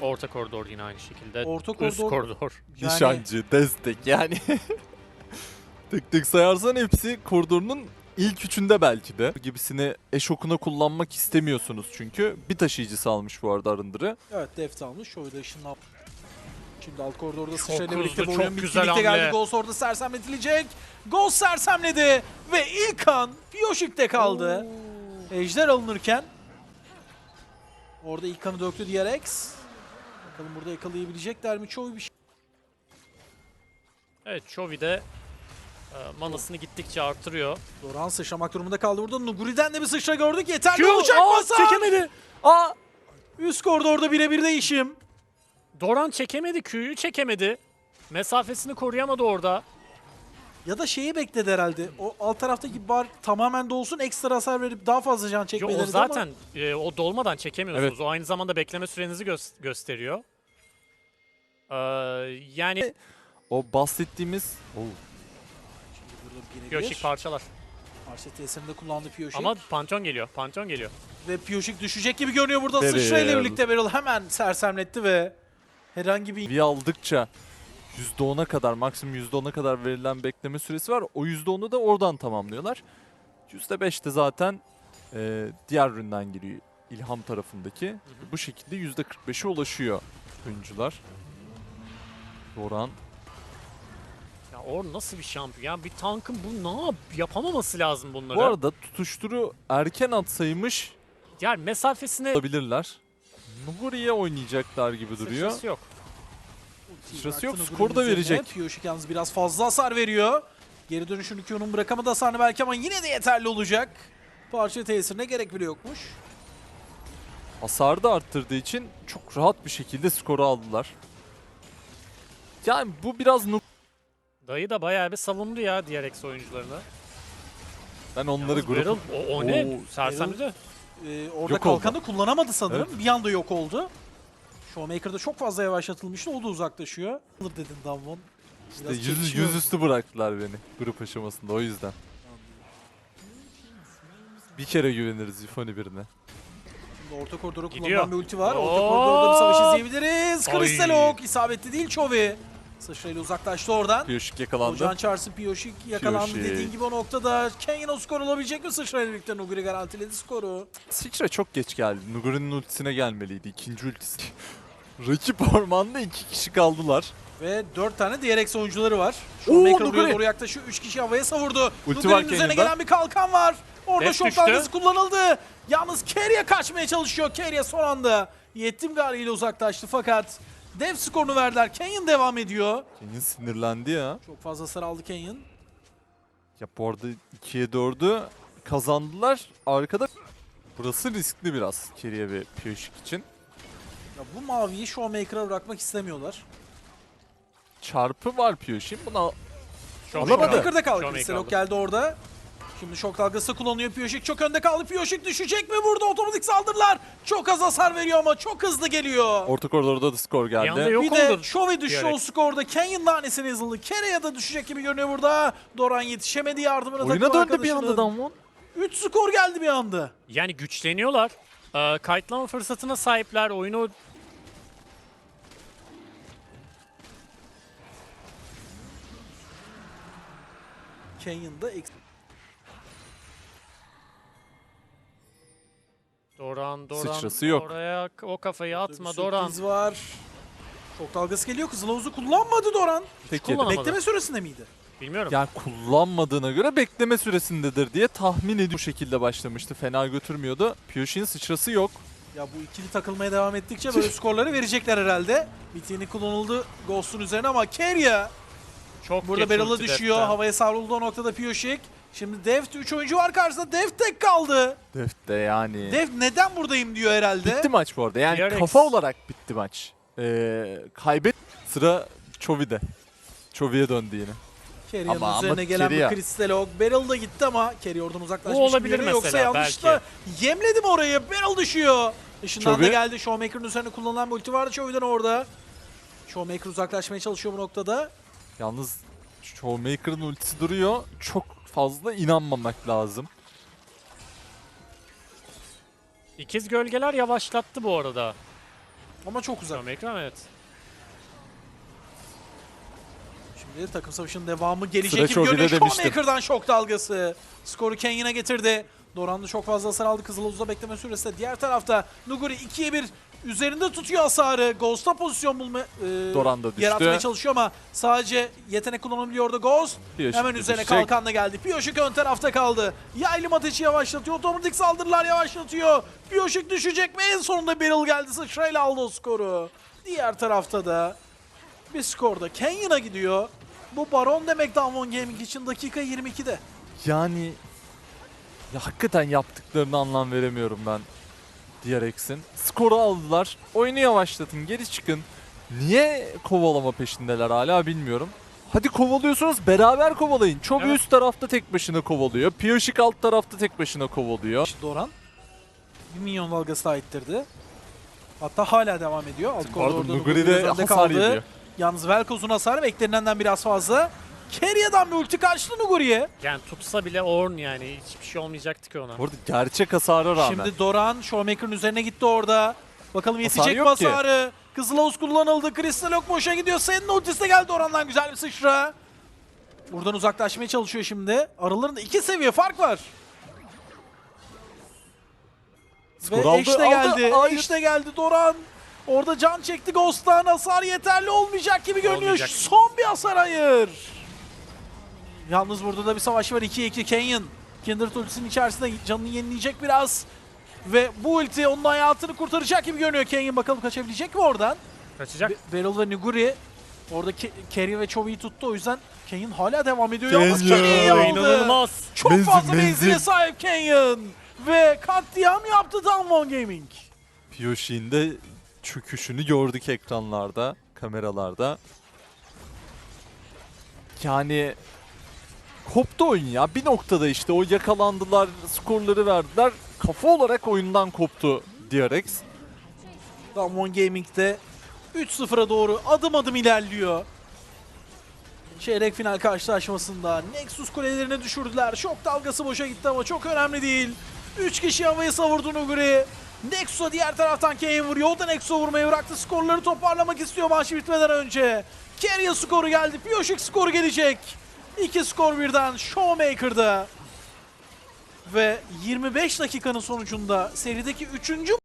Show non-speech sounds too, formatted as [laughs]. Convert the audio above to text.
Orta koridor yine aynı şekilde. Orta Üst koridor- koridor. Yani- Nişancı, destek yani. [laughs] tık tık sayarsan hepsi koridorunun ilk üçünde belki de. Gibisini eşokuna kullanmak istemiyorsunuz çünkü. Bir taşıyıcısı almış bu arada Arındır'ı. Evet deft almış. Şöyle ışınlan. Şimdi alt koridorda sıçrayla birlikte bu çok oyun Birlikte hamle. geldi. Ghost orada sersemletilecek. Ghost sersemledi. Ve ilk an Piyoşik'te kaldı. Ejder alınırken. Orada ilk kanı döktü DRX. Bakalım burada yakalayabilecekler mi? Çoğu bir şey. Evet Chovy de e, manasını gittikçe artırıyor. Doran sıçramak durumunda kaldı burada. Nuguri'den de bir sıçra gördük. Yeterli Q, olacak aa, masa. çekemedi. Aa, Üst koridorda birebir değişim. Doran çekemedi, Q'yu çekemedi. Mesafesini koruyamadı orada. Ya da şeyi bekledi herhalde. O alt taraftaki bar tamamen dolsun ekstra hasar verip daha fazla can Yo, çekmeleri o zaten e, o dolmadan çekemiyorsunuz. Evet. O aynı zamanda bekleme sürenizi gö- gösteriyor. Ee, yani O bahsettiğimiz... Oo, Piyoşik parçalar. Arset tesirinde kullandı Piyoşik. Ama Pantheon geliyor. Pantheon geliyor. Ve Piyoşik düşecek gibi görünüyor burada. Sıçrayla birlikte Beryl hemen sersemletti ve herhangi bir bir aldıkça %10'a kadar, maksimum %10'a kadar verilen bekleme süresi var. O %10'u da oradan tamamlıyorlar. %5 de zaten e, diğer üründen giriyor. İlham tarafındaki. Bu şekilde %45'e ulaşıyor oyuncular. Doran Ya Or nasıl bir şampiyon? Ya bir tankın bu ne yap yapamaması lazım bunları. Bu arada tutuşturu erken atsaymış yani mesafesine olabilirler. Nuguri'ye oynayacaklar gibi duruyor. sıçrası yok. Sırası yok, skoru da verecek. Piyoşik yalnız biraz fazla hasar veriyor. Geri dönüşünü Q'nun bırakamadı hasarını belki ama yine de yeterli olacak. Parça tesirine gerek bile yokmuş. Hasarı da arttırdığı için çok rahat bir şekilde skoru aldılar. Yani bu biraz Nuguri. Dayı da bayağı bir savundu ya diğer ex oyuncularını. Ben onları Beryl, grup o, o ne? Oo, Sersemledi. Ee, orada Yok oldu. kalkanı kullanamadı sanırım. Bir anda yok oldu. Showmaker'da çok fazla yavaşlatılmıştı. O da uzaklaşıyor. Alır dedin Damwon. işte yüz, yüzüstü bıraktılar beni grup aşamasında o yüzden. Bir kere güveniriz Yufoni birine. Şimdi orta koridora Gidiyor. kullanılan bir ulti var. Orta Oo! koridorda bir savaş izleyebiliriz. Ay. Crystal Oak isabetli değil Chovy. Sıçrayla uzaklaştı oradan. Piyoşik yakalandı. Ocan Charles'ın Piyoşik yakalandı Piyoşik. dediğin gibi o noktada. Kenyon o skor olabilecek mi sıçrayla birlikte? Nuguri garantiledi skoru. Sıçra çok geç geldi. Nuguri'nin ultisine gelmeliydi. ikinci ultisi. [laughs] Rakip ormanda iki kişi kaldılar. Ve 4 tane DRX oyuncuları var. Showmaker buraya doğru yaklaşıyor. 3 kişi havaya savurdu. Nuguri'nin üzerine gelen bir kalkan var. Orada şok dalgası kullanıldı. Yalnız Keria kaçmaya çalışıyor. Keria son anda Yettim Gari ile uzaklaştı fakat dev skorunu verdiler. Kenyon devam ediyor. Kenyon sinirlendi ya. Çok fazla hasar aldı Kenyon. Ya bu arada 2'ye 4'ü kazandılar. Arkada burası riskli biraz Keria ve Piyoşik için. Ya bu maviyi Showmaker'a bırakmak istemiyorlar. Çarpı var Piyoşik'in. Buna Showmaker Alamadı. aldı. Showmaker'da kaldı. Showmaker Kristalok aldı. geldi orada. Şimdi şok dalgası kullanıyor Piyoşik. Çok önde kaldı. Piyoşik düşecek mi burada? Otomatik saldırılar. Çok az hasar veriyor ama çok hızlı geliyor. orta koridorda da skor geldi. yok bir de Chovy düştü o diyerek. skorda. Canyon lanesine yazıldı. Kereya da düşecek gibi görünüyor burada. Doran yetişemedi yardımına Oyuna döndü bir anda. Damwon. 3 skor geldi bir anda. Yani güçleniyorlar. Ee, kayıtlama fırsatına sahipler. Oyunu Canyon'da eks- Doran, Doran. Sıçrası yok. Oraya o kafayı atma Doran. sürpriz var. Şok dalgası geliyor. Kızıl havuzu kullanmadı Doran. Peki. kullanamadı. Bekleme süresinde miydi? Bilmiyorum. Yani kullanmadığına göre bekleme süresindedir diye tahmin ediyor. Bu şekilde başlamıştı. Fena götürmüyordu. Piyoşik'in sıçrası yok. Ya bu ikili takılmaya devam ettikçe böyle [laughs] skorları verecekler herhalde. Bitini kullanıldı Ghost'un üzerine ama Keria Çok burada geç Beryl'a ulti düşüyor. deften. Havaya savruldu o noktada Piyoşik. Şimdi Deft 3 oyuncu var karşısında. Deft tek kaldı. Def de yani. Deft neden buradayım diyor herhalde. Bitti maç bu arada. Yani DRX. kafa olarak bitti maç. Ee, kaybet sıra Chovy'de. Chovy'ye döndü yine. Kerya'nın Ama- ama üzerine gelen bir Crystal Oak. Beryl da gitti ama oradan uzaklaşmış. Bu olabilir yere. Yoksa mesela, yanlışla yemledi mi orayı? Beryl düşüyor. Işından da Chovy. geldi. Showmaker'ın üzerine kullanılan bir ulti vardı Chovy'den orada. Showmaker uzaklaşmaya çalışıyor bu noktada. Yalnız Showmaker'ın ultisi duruyor. Çok fazla inanmamak lazım. İkiz gölgeler yavaşlattı bu arada. Ama çok uzak. Tam ekran evet. Şimdi takım savaşının devamı gelecek Sıra gibi görünüyor. Showmaker'dan şok dalgası. Skoru Kenyon'a getirdi. Doran da çok fazla hasar aldı. Kızıluz'da bekleme süresi. de. Diğer tarafta Nuguri 2'ye 1 üzerinde tutuyor hasarı. Ghost'a pozisyon bulma, e, Doran da düştü. yaratmaya çalışıyor ama sadece yetenek kullanabiliyor orada Ghost. Piyoşik Hemen üzerine düşecek. kalkanla geldi. Piyoşik ön tarafta kaldı. Yaylım ateşi yavaşlatıyor. Otomatik saldırılar yavaşlatıyor. Piyoşik düşecek mi? En sonunda Beryl geldi. Sıçrayla aldı o skoru. Diğer tarafta da bir skorda Kenyon'a gidiyor. Bu Baron demek Damwon Gaming için dakika 22'de. Yani ya hakikaten yaptıklarını anlam veremiyorum ben DRX'in. Skoru aldılar. Oyunu yavaşlatın. Geri çıkın. Niye kovalama peşindeler hala bilmiyorum. Hadi kovalıyorsunuz beraber kovalayın. Çok Evet. üst tarafta tek başına kovalıyor. Piyoşik alt tarafta tek başına kovalıyor. İşte Doran bir minyon dalgası daha ittirdi. Hatta hala devam ediyor. Alt Pardon Nuguri de hasar yediyor. Yalnız Velkoz'un hasarı beklenenden biraz fazla. Kerya'dan bir ulti karşılı Nuguri'ye. Yani tutsa bile Orn yani hiçbir şey olmayacaktı ki ona. Bu arada gerçek hasara rağmen. Şimdi Doran Showmaker'ın üzerine gitti orada. Bakalım yetecek mi yok ki. hasarı? Kızılavuz kullanıldı. Crystal Ok boşa gidiyor. Senin ultisi de geldi Doran'dan güzel bir sıçra. Buradan uzaklaşmaya çalışıyor şimdi. Aralarında iki seviye fark var. Skor Ve aldı, eş de aldı. geldi. Hayır. Eş de geldi Doran. Orada can çekti Ghost'tan. Hasar yeterli olmayacak gibi görünüyor. Olmayacak. Son bir hasar hayır. Yalnız burada da bir savaş var. 2-2 Canyon. Kindred ultisinin içerisinde canını yenileyecek biraz. Ve bu ulti onun hayatını kurtaracak gibi görünüyor Canyon. Bakalım kaçabilecek mi oradan? Kaçacak. Be- Beryl ve Nuguri orada Ke- Carry ve Chovey'i tuttu. O yüzden Canyon hala devam ediyor. Yalnız Canyon. Carry'i aldı. İnanılmaz. Çok Menzil, fazla menzile sahip Canyon. Ve katliam yaptı Damwon Gaming. Piyoshi'nin de çöküşünü gördük ekranlarda, kameralarda. Yani koptu oyun ya. Bir noktada işte o yakalandılar, skorları verdiler. Kafa olarak oyundan koptu DRX. Damwon Gaming'de 3-0'a doğru adım adım ilerliyor. Çeyrek final karşılaşmasında Nexus kulelerine düşürdüler. Şok dalgası boşa gitti ama çok önemli değil. 3 kişi havaya savurdu Nuguri. Nexus'a diğer taraftan Kane vuruyor. O da Nexus'a vurmayı bıraktı. Skorları toparlamak istiyor maç bitmeden önce. Keria skoru geldi. Piyoşik skoru gelecek. İki skor birden Showmaker'da. Ve 25 dakikanın sonucunda serideki 3.